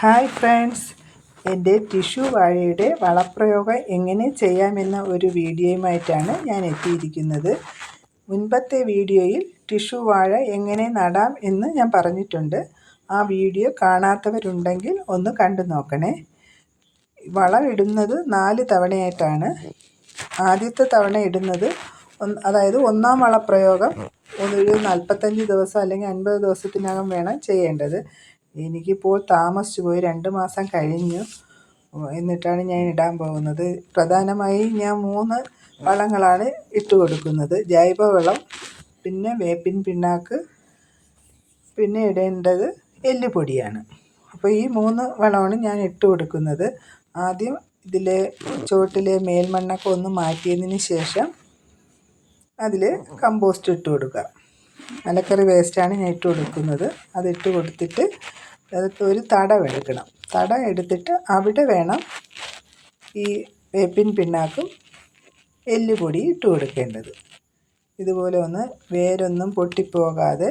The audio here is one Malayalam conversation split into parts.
Hi friends. എന്റെ ടിഷ്യു വാഴയുടെ വളപ്രയോഗം എങ്ങനെ ചെയ്യാമെന്ന ഒരു വീഡിയോയുമായിട്ടാണ് ഞാൻ എത്തിയിരിക്കുന്നത്. മുൻപത്തെ വീഡിയോയിൽ ടിഷ്യു വാഴ എങ്ങനെ നടാം എന്ന് ഞാൻ പറഞ്ഞിട്ടുണ്ട്. ആ വീഡിയോ കാണാത്തവരുണ്ടെങ്കിൽ ഒന്ന് കണ്ടു നോക്കണേ. വളം ഇടുന്നത് നാല് തവണയായിട്ടാണ്. ആദ്യത്തെ തവണ ഇടുന്നത് അതായത് ഒന്നാം വളപ്രയോഗം ഒരു നാൽപ്പത്തഞ്ച് ദിവസം അല്ലെങ്കിൽ അൻപത് ദിവസത്തിനകം വേണം ചെയ്യേണ്ടത്. എനിക്കിപ്പോൾ താമസിച്ചു പോയി രണ്ട് മാസം കഴിഞ്ഞു. എന്നിട്ടാണ് ഞാൻ ഇടാൻ പോകുന്നത്. പ്രധാനമായി ഞാൻ മൂന്ന് വളങ്ങളാണ് ഇട്ട് കൊടുക്കുന്നത്. ജൈവവളം പിന്നെ വേപ്പിൻ പിണ്ണാക്ക് പിന്നെ ഇടേണ്ടത് എല്ലുപൊടിയാണ്. അപ്പോൾ ഈ മൂന്ന് വളമാണ് ഞാൻ ഇട്ട് കൊടുക്കുന്നത്. ആദ്യം ഇതിലെ ചുവട്ടിലെ മേൽമണ്ണൊക്കെ ഒന്ന് മാറ്റിയതിന് ശേഷം അതിൽ കമ്പോസ്റ്റ് ഇട്ട് കൊടുക്കുക. മലക്കറി വേസ്റ്റാണ് ഞാൻ ഇട്ട് കൊടുക്കുന്നത്. അതിട്ട് കൊടുത്തിട്ട് അതൊക്കെ ഒരു തടം എടുക്കണം. തടം എടുത്തിട്ട് അവിടെ വേണം ഈ വേപ്പിൻ പിണ്ണാക്കും എല്ലുപൊടി ഇട്ട് കൊടുക്കേണ്ടത്. ഇതുപോലെ ഒന്ന് വേരൊന്നും പൊട്ടിപ്പോകാതെ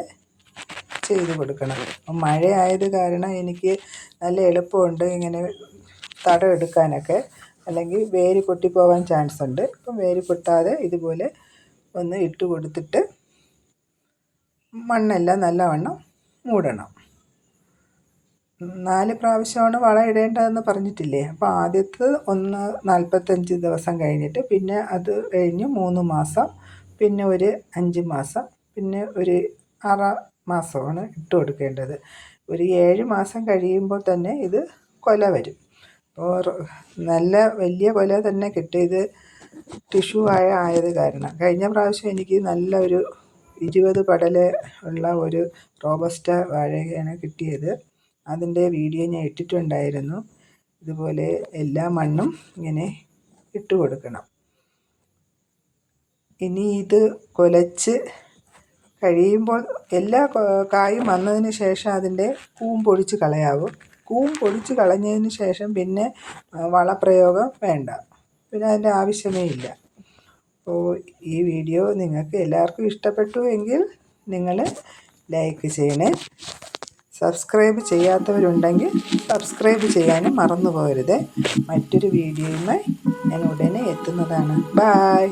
ചെയ്ത് കൊടുക്കണം. മഴയായത് കാരണം എനിക്ക് നല്ല എളുപ്പമുണ്ട് ഇങ്ങനെ തടം എടുക്കാനൊക്കെ. അല്ലെങ്കിൽ വേര് പൊട്ടിപ്പോകാൻ ചാൻസ് ഉണ്ട് അപ്പം വേര് പൊട്ടാതെ ഇതുപോലെ ഒന്ന് ഇട്ട് കൊടുത്തിട്ട് മണ്ണെല്ലാം നല്ലവണ്ണം മൂടണം. നാല് പ്രാവശ്യമാണ് വളം ഇടേണ്ടതെന്ന് പറഞ്ഞിട്ടില്ലേ? അപ്പോൾ ആദ്യത്തെ ഒന്ന് നാൽപ്പത്തഞ്ച് ദിവസം കഴിഞ്ഞിട്ട് പിന്നെ അത് കഴിഞ്ഞ് മൂന്ന് മാസം പിന്നെ ഒരു അഞ്ച് മാസം പിന്നെ ഒരു ആറ് മാസമാണ് ഇട്ട് കൊടുക്കേണ്ടത്. ഒരു ഏഴ് മാസം കഴിയുമ്പോൾ തന്നെ ഇത് കൊല വരും. അപ്പോൾ നല്ല വലിയ കൊല തന്നെ കിട്ടിയത് ടിഷ്യൂ ആയ ആയത് കാരണം. കഴിഞ്ഞ പ്രാവശ്യം എനിക്ക് നല്ല ഒരു ഇരുപത് പടല ഉള്ള ഒരു റോബസ്റ്റ വാഴയാണ് കിട്ടിയത്. അതിന്റെ വീഡിയോ ഞാൻ ഇട്ടിട്ടുണ്ടായിരുന്നു. ഇതുപോലെ എല്ലാ മണ്ണും ഇങ്ങനെ ഇട്ട് കൊടുക്കണം. ഇനി ഇത് കൊലച്ച് കഴിയുമ്പോൾ എല്ലാ കായും വന്നതിന് ശേഷം അതിന്റെ കൂം പൊടിച്ച് കളയാവും. കൂം പൊടിച്ച് കളഞ്ഞതിന് ശേഷം പിന്നെ വളപ്രയോഗം വേണ്ട. പിന്നെ അതിന്റെ ആവശ്യമേ ഇല്ല. അപ്പോൾ ഈ വീഡിയോ നിങ്ങൾക്ക് എല്ലാവർക്കും ഇഷ്ടപ്പെട്ടു എങ്കിൽ നിങ്ങൾ ലൈക്ക് ചെയ്യണേ. സബ്സ്ക്രൈബ് ചെയ്യാത്തവരുണ്ടെങ്കിൽ സബ്സ്ക്രൈബ് ചെയ്യാനും മറന്നു പോകരുത്. മറ്റൊരു വീഡിയോയുമായി ഞാൻ ഉടനെ എത്തുന്നതാണ്. ബായ്